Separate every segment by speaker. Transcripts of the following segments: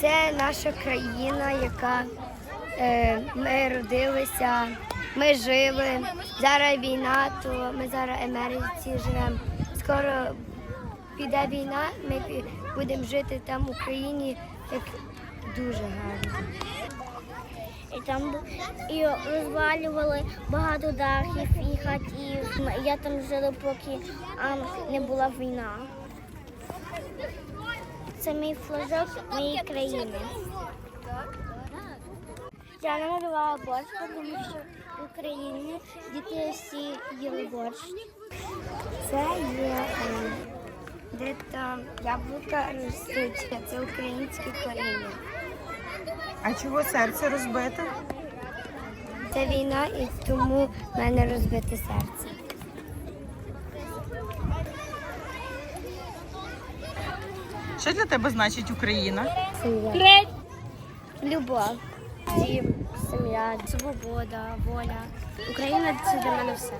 Speaker 1: Це наша країна, яка е, ми родилися, ми жили. Зараз війна, то ми зараз в Америці живемо. Скоро піде війна, ми будемо жити там в Україні, як дуже гарно.
Speaker 2: І там і розвалювали багато дахів і хатів. Я там жила, поки а, не була війна. Це мій флажок моєї країни. Я намалювала борщ, тому що в Україні діти всі їли борщ.
Speaker 1: Це є е, де там яблука ростуть. Це українське коріння.
Speaker 3: А чого серце розбите?
Speaker 1: Це війна, і тому в мене розбите серце.
Speaker 3: Що для тебе значить Україна?
Speaker 1: Сім'я. Любов, дім, сім'я, свобода, воля. Україна це для мене все.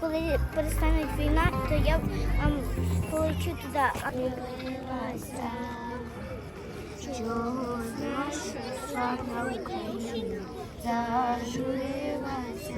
Speaker 2: Коли перестане війна, то я ем, полечу туди.
Speaker 1: Чого наша славна Україна зажурилася,